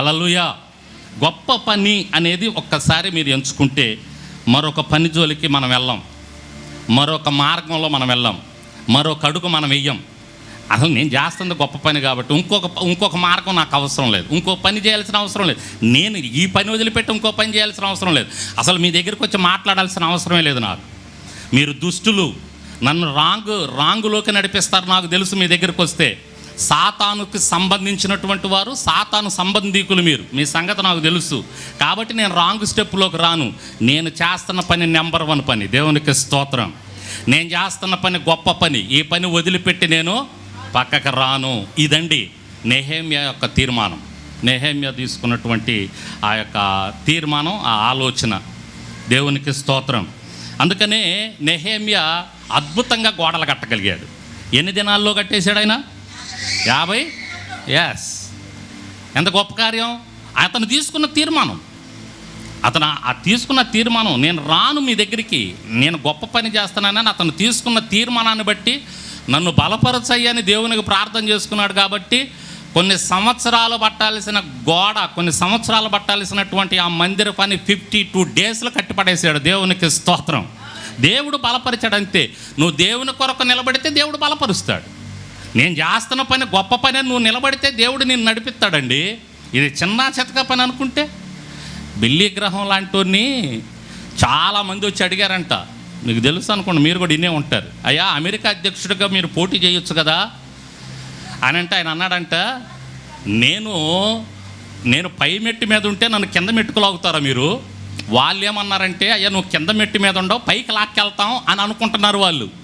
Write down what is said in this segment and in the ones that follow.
అలలుయ గొప్ప పని అనేది ఒక్కసారి మీరు ఎంచుకుంటే మరొక పని జోలికి మనం వెళ్ళాం. మరొక మార్గంలో మనం వెళ్ళాం. మరొక అడుగు మనం వెయ్యం. అసలు నేను చేస్తుంది గొప్ప పని కాబట్టి ఇంకొక ఇంకొక మార్గం నాకు అవసరం లేదు. ఇంకో పని చేయాల్సిన అవసరం లేదు. నేను ఈ పని వదిలిపెట్టి ఇంకో పని చేయాల్సిన అవసరం లేదు. అసలు మీ దగ్గరికి వచ్చి మాట్లాడాల్సిన అవసరమే లేదు నాకు. మీరు దుష్టులు. నన్ను రాంగ్ రాంగులోకి నడిపిస్తారు నాకు తెలుసు మీ దగ్గరికి వస్తే. సాతానుకి సంబంధించినటువంటి వారు సాతాను సంబంధీకులు మీరు. మీ సంగతి నాకు తెలుసు. కాబట్టి నేను రాంగ్ స్టెప్లోకి రాను. నేను చేస్తున్న పని నెంబర్ వన్ పని. దేవునికి స్తోత్రం. నేను చేస్తున్న పని గొప్ప పని. ఈ పని వదిలిపెట్టి నేను పక్కకు రాను. ఇదండి నెహేమ్య యొక్క తీర్మానం. నెహేమ్య తీసుకున్నటువంటి ఆ యొక్క తీర్మానం ఆ ఆలోచన. దేవునికి స్తోత్రం. అందుకనే నెహేమ్య అద్భుతంగా గోడలు కట్టగలిగాడు. ఎన్ని దినాల్లో కట్టేశాడు ఆయన? యాభై? ఎస్ ఎంత గొప్ప కార్యం? అతను తీసుకున్న తీర్మానం. అతను ఆ తీసుకున్న తీర్మానం నేను రాను మీ దగ్గరికి నేను గొప్ప పని చేస్తున్నానని అతను తీసుకున్న తీర్మానాన్ని బట్టి నన్ను బలపరచయ్యని దేవునికి ప్రార్థన చేసుకున్నాడు కాబట్టి కొన్ని సంవత్సరాలు పట్టాల్సిన గోడ కొన్ని సంవత్సరాలు పట్టాల్సినటువంటి ఆ మందిర పని ఫిఫ్టీ టూ డేస్లో కట్టిపడేశాడు దేవునికి స్తోత్రం. దేవుడు బలపరిచాడంతే. నువ్వు దేవుని కొరకు నిలబడితే దేవుడు బలపరుస్తాడు. నేను చేస్తున్న పని గొప్ప పని అని నువ్వు నిలబడితే దేవుడు నిన్ను నడిపిస్తాడండి. ఇది చిన్న చితక పని అనుకుంటే బిల్లి గ్రహం లాంటి చాలామంది వచ్చి అడిగారంట. మీకు తెలుసు అనుకోండి మీరు కూడా ఇన్నే ఉంటారు. అయ్యా అమెరికా అధ్యక్షుడిగా మీరు పోటీ చేయొచ్చు కదా? అని అంటే ఆయన అన్నాడంట నేను నేను పై మెట్టు మీద ఉంటే నన్ను కింద మెట్టుకు లాగుతారా మీరు? వాళ్ళు ఏమన్నారంటే అయ్యా నువ్వు కింద మెట్టు మీద ఉండవు పైకి లాక్కెళ్తాం అని అనుకుంటున్నారు వాళ్ళు.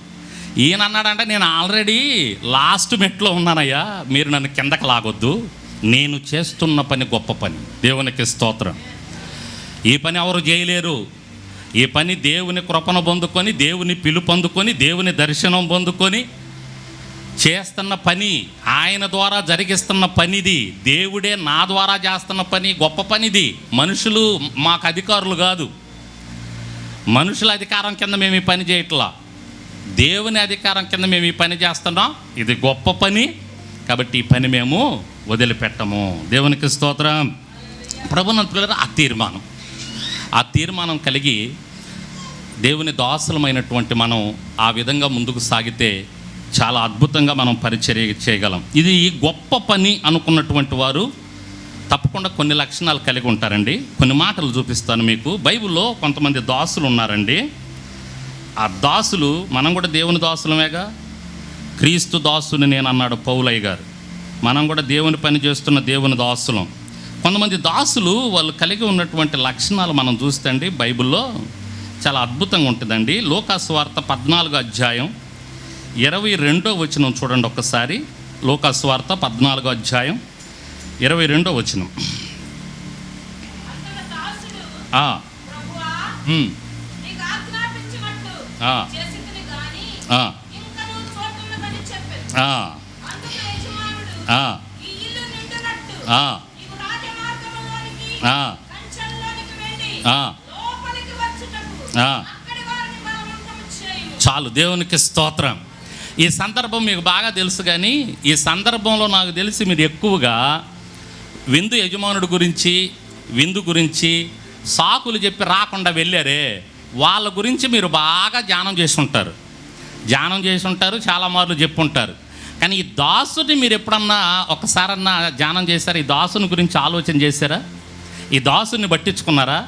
ఈయన అన్నాడంటే నేను ఆల్రెడీ లాస్ట్ మెట్లో ఉన్నానయ్యా. మీరు నన్ను కిందకి లాగొద్దు. నేను చేస్తున్న పని గొప్ప పని. దేవునికి స్తోత్రం. ఈ పని ఎవరు చేయలేరు. ఈ పని దేవుని కృపను పొందుకొని దేవుని పిలుపొందుకొని దేవుని దర్శనం పొందుకొని చేస్తున్న పని ఆయన ద్వారా జరిగిస్తున్న పనిది దేవుడే నా ద్వారా చేస్తున్న పని గొప్ప పనిది. మనుషులు మాకు అధికారులు కాదు. మనుషుల అధికారం కింద మేము ఈ పని చేయట్లా. దేవుని అధికారం కింద మేము ఈ పని చేస్తున్నాం. ఇది గొప్ప పని. కాబట్టి ఈ పని మేము వదిలిపెట్టము. దేవునికి స్తోత్రం. ప్రభునంతుల ఆ తీర్మానం. ఆ తీర్మానం కలిగి దేవుని దాసులమైనటువంటి మనం ఆ విధంగా ముందుకు సాగితే చాలా అద్భుతంగా మనం పరిచర్య చేయగలం. ఇది గొప్ప పని అనుకున్నటువంటి వారు తప్పకుండా కొన్ని లక్షణాలు కలిగి ఉంటారండి. కొన్ని మాటలు చూపిస్తాను మీకు. బైబిల్లో కొంతమంది దాసులు ఉన్నారండి. ఆ దాసులు మనం కూడా దేవుని దాసులమేగా? క్రీస్తు దాసుని నేను అన్నాడు పౌలయ్య గారు. మనం కూడా దేవుని పని చేస్తున్న దేవుని దాసులం. కొంతమంది దాసులు వాళ్ళు కలిగి ఉన్నటువంటి లక్షణాలు మనం చూస్తే అండి బైబిల్లో చాలా అద్భుతంగా ఉంటుందండి. లోకాసు వార్త పద్నాలుగో అధ్యాయం ఇరవై రెండో వచనం చూడండి ఒక్కసారి. లోకాసు వార్త పద్నాలుగో అధ్యాయం ఇరవై రెండో వచనం. చాలు దేవునికి స్తోత్రం. ఈ సందర్భం మీకు బాగా తెలుసు కానీ ఈ సందర్భంలో నాకు తెలిసి మీరు ఎక్కువగా విందు యజమానుడి గురించి విందు గురించి సాకులు చెప్పి రాకుండా వెళ్ళారే. వాళ్ళ గురించి మీరు బాగా ధ్యానం చేసి ఉంటారు ధ్యానం చేసి ఉంటారు చాలా మార్లు చెప్పుంటారు. కానీ ఈ దాసుని మీరు ఎప్పుడన్నా ఒకసారన్నా ధ్యానం చేశారా? ఈ దాసుని గురించి ఆలోచన చేశారా? ఈ దాసుని పట్టించుకున్నారా?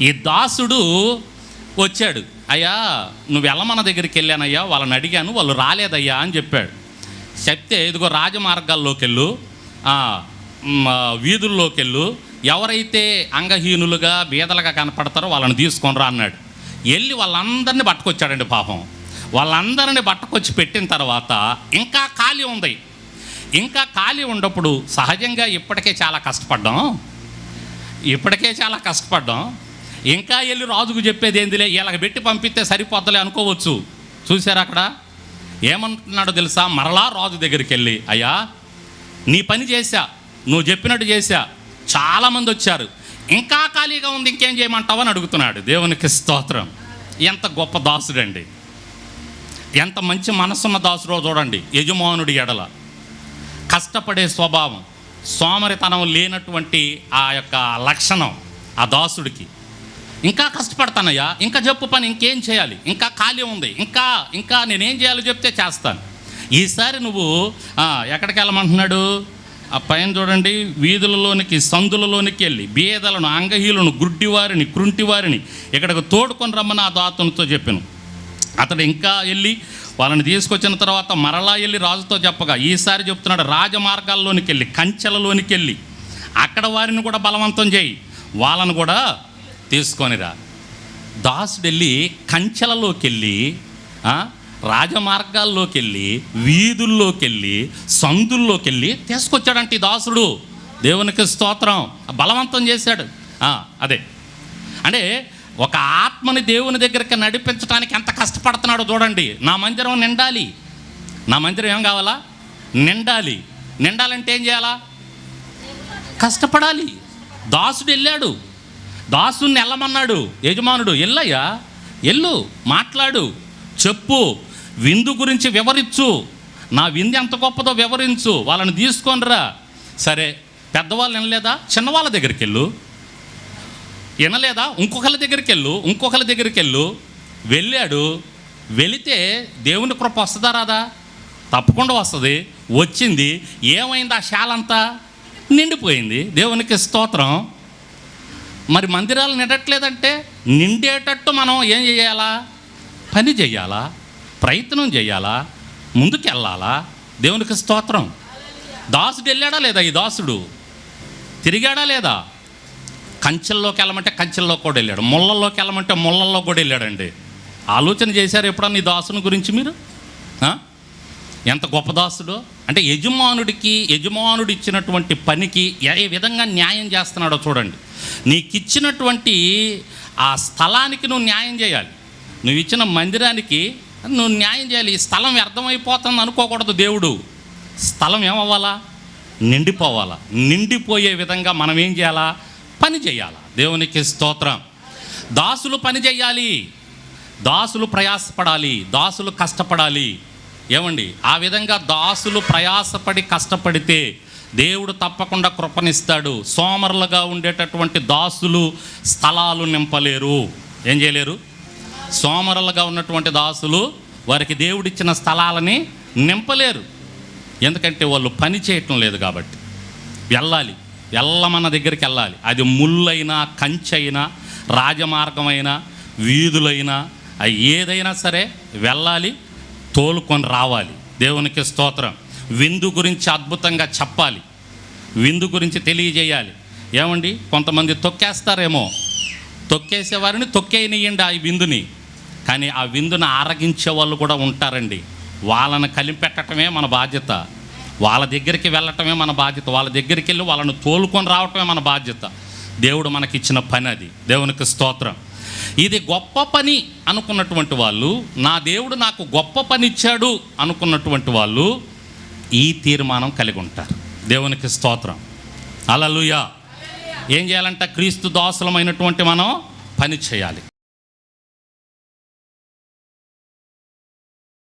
ఈ దాసుడు వచ్చాడు. అయ్యా నువ్వు వెళ్ళమన్న దగ్గరికి వెళ్ళానయ్యా వాళ్ళని అడిగాను వాళ్ళు రాలేదయ్యా అని చెప్పాడు. చెప్తే ఇదిగో రాజమార్గాల్లోకి వెళ్ళు వీధుల్లోకి వెళ్ళు ఎవరైతే అంగహీనులుగా బీదలుగా కనపడతారో వాళ్ళని తీసుకొని రా అన్నాడు. వెళ్ళి వాళ్ళందరినీ పట్టుకొచ్చాడండి పాపం. వాళ్ళందరినీ పట్టుకొచ్చి పెట్టిన తర్వాత ఇంకా ఖాళీ ఉంది. ఇంకా ఖాళీ ఉన్నప్పుడు సహజంగా ఇప్పటికే చాలా కష్టపడ్డాం. ఇప్పటికే చాలా కష్టపడ్డాం. ఇంకా వెళ్ళి రాజుకు చెప్పేది ఏందిలే ఇలాగ పెట్టి పంపిస్తే సరిపోద్దలే అనుకోవచ్చు. చూసారా అక్కడ? ఏమంటున్నాడో తెలుసా? మరలా రాజు దగ్గరికి వెళ్ళి అయ్యా నీ పని చేశా నువ్వు చెప్పినట్టు చేశా. చాలామంది వచ్చారు. ఇంకా ఖాళీగా ఉంది ఇంకేం చేయమంటావు అని అడుగుతున్నాడు. దేవునికి స్తోత్రం. ఎంత గొప్ప దాసుడండి. ఎంత మంచి మనసున్న దాసుడో చూడండి యజమానుడి ఎడల. కష్టపడే స్వభావం సోమరితనం లేనటువంటి ఆ యొక్క లక్షణం ఆ దాసుడికి. ఇంకా కష్టపడతానయ్యా ఇంకా చెప్పు పని ఇంకేం చేయాలి? ఇంకా ఖాళీ ఉంది ఇంకా ఇంకా నేనేం చేయాలో చెప్తే చేస్తాను. ఈసారి నువ్వు ఎక్కడికి వెళ్ళమంటున్నాడు? ఆ పైన చూడండి వీధులలోనికి సందులలోనికి వెళ్ళి బీదలను అంగహీలను గుడ్డివారిని కృంటివారిని ఇక్కడికి తోడుకొని రమ్మని ఆ దాతనితో చెప్పాను. అతడు ఇంకా వెళ్ళి వాళ్ళని తీసుకొచ్చిన తర్వాత మరలా వెళ్ళి రాజుతో చెప్పగా ఈసారి చెప్తున్నాడు రాజమార్గాల్లోనికి వెళ్ళి కంచెలలోనికి వెళ్ళి అక్కడ వారిని కూడా బలవంతం చేయి వాళ్ళను కూడా తీసుకొనిరా దాసుడు వెళ్ళి కంచెలలోకి వెళ్ళి రాజమార్గాల్లోకి వెళ్ళి వీధుల్లోకి వెళ్ళి సందుల్లోకి వెళ్ళి తీసుకొచ్చాడంట ఈ దాసుడు. దేవునికి స్తోత్రం. బలవంతం చేశాడు. అదే. అంటే ఒక ఆత్మని దేవుని దగ్గరికి నడిపించడానికి ఎంత కష్టపడుతున్నాడో చూడండి. నా మందిరం నిండాలి. నా మందిరం ఏం కావాలా? నిండాలి. నిండాలంటే ఏం చేయాలా? కష్టపడాలి. దాసుడు వెళ్ళాడు. దాసుని వెళ్ళమన్నాడు. యజమానుడు ఎల్లయ్యా ఎల్లు మాట్లాడు చెప్పు. విందు గురించి వివరించు. నా విందు ఎంత గొప్పదో వివరించు. వాళ్ళని తీసుకొనిరా. సరే పెద్దవాళ్ళు వినలేదా? చిన్నవాళ్ళ దగ్గరికి వెళ్ళు వినలేదా? ఇంకొకళ్ళ దగ్గరికి వెళ్ళు ఇంకొకళ్ళ దగ్గరికి వెళ్ళు వెళ్ళాడు. వెళితే దేవుని కృప వస్తుందా రాదా? తప్పకుండా వస్తుంది. వచ్చింది. ఏమైంది ఆ శాలంతా? నిండిపోయింది. దేవునికి స్తోత్రం. మరి మందిరాలు నిండట్లేదంటే నిండేటట్టు మనం ఏం చేయాలా? పని చేయాలా? ప్రయత్నం చేయాలా? ముందుకెళ్ళాలా? దేవునికి స్తోత్రం. దాసుడు వెళ్ళాడా లేదా ఈ దాసుడు? తిరిగాడా లేదా? కంచెల్లోకి వెళ్ళమంటే కంచెల్లో కూడా వెళ్ళాడు. ముళ్ళల్లోకి వెళ్ళమంటే ముళ్ళల్లో కూడా వెళ్ళాడండి. ఆలోచన చేశారు ఎప్పుడన్నా ఈ దాసుని గురించి మీరు? ఎంత గొప్ప దాసుడు? అంటే యజమానుడికి యజమానుడు ఇచ్చినటువంటి పనికి ఏ విధంగా న్యాయం చేస్తున్నాడో చూడండి. నీకు ఇచ్చినటువంటి ఆ స్థలానికి నువ్వు న్యాయం చేయాలి. నువ్వు ఇచ్చిన మందిరానికి నువ్వు న్యాయం చేయాలి. ఈ స్థలం వ్యర్థమైపోతుంది అనుకోకూడదు దేవుడు. స్థలం ఏమవ్వాలా? నిండిపోవాలా? నిండిపోయే విధంగా మనం ఏం చేయాలా? పని చేయాలా? దేవునికి స్తోత్రం. దాసులు పని చేయాలి. దాసులు ప్రయాసపడాలి. దాసులు కష్టపడాలి. ఏమండి? ఆ విధంగా దాసులు ప్రయాసపడి కష్టపడితే దేవుడు తప్పకుండా కృపనిస్తాడు. సోమరులుగా ఉండేటటువంటి దాసులు స్థలాలు నింపలేరు. ఏం చేయలేరు? సోమరులుగా ఉన్నటువంటి దాసులు వారికి దేవుడిచ్చిన స్థలాలని నింపలేరు. ఎందుకంటే వాళ్ళు పని చేయటం లేదు కాబట్టి. వెళ్ళాలి. వెళ్ళమన్న దగ్గరికి వెళ్ళాలి. అది ముళ్ళైనా కంచైనా రాజమార్గమైనా వీధులైనా అవి ఏదైనా సరే వెళ్ళాలి తోలుకొని రావాలి. దేవునికి స్తోత్రం. విందు గురించి అద్భుతంగా చెప్పాలి. విందు గురించి తెలియజేయాలి. ఏమండి? కొంతమంది తొక్కేస్తారేమో. తొక్కేసేవారిని తొక్కేనియండి తొక్కేయనియండి ఆ విందుని. కానీ ఆ విందును ఆరగించే వాళ్ళు కూడా ఉంటారండి. వాళ్ళని కలిపెట్టడమే మన బాధ్యత. వాళ్ళ దగ్గరికి వెళ్ళటమే మన బాధ్యత. వాళ్ళ దగ్గరికి వెళ్ళి వాళ్ళని తోలుకొని రావటమే మన బాధ్యత. దేవుడు మనకిచ్చిన పని అది. దేవునికి స్తోత్రం. ఇది గొప్ప పని అనుకున్నటువంటి వాళ్ళు నా దేవుడు నాకు గొప్ప పని ఇచ్చాడు అనుకున్నటువంటి వాళ్ళు ఈ తీర్మానం కలిగి ఉంటారు. దేవునికి స్తోత్రం. అలలుయా ఏం చేయాలంట? క్రీస్తు దాసులమైనటువంటి మనం పని చేయాలి.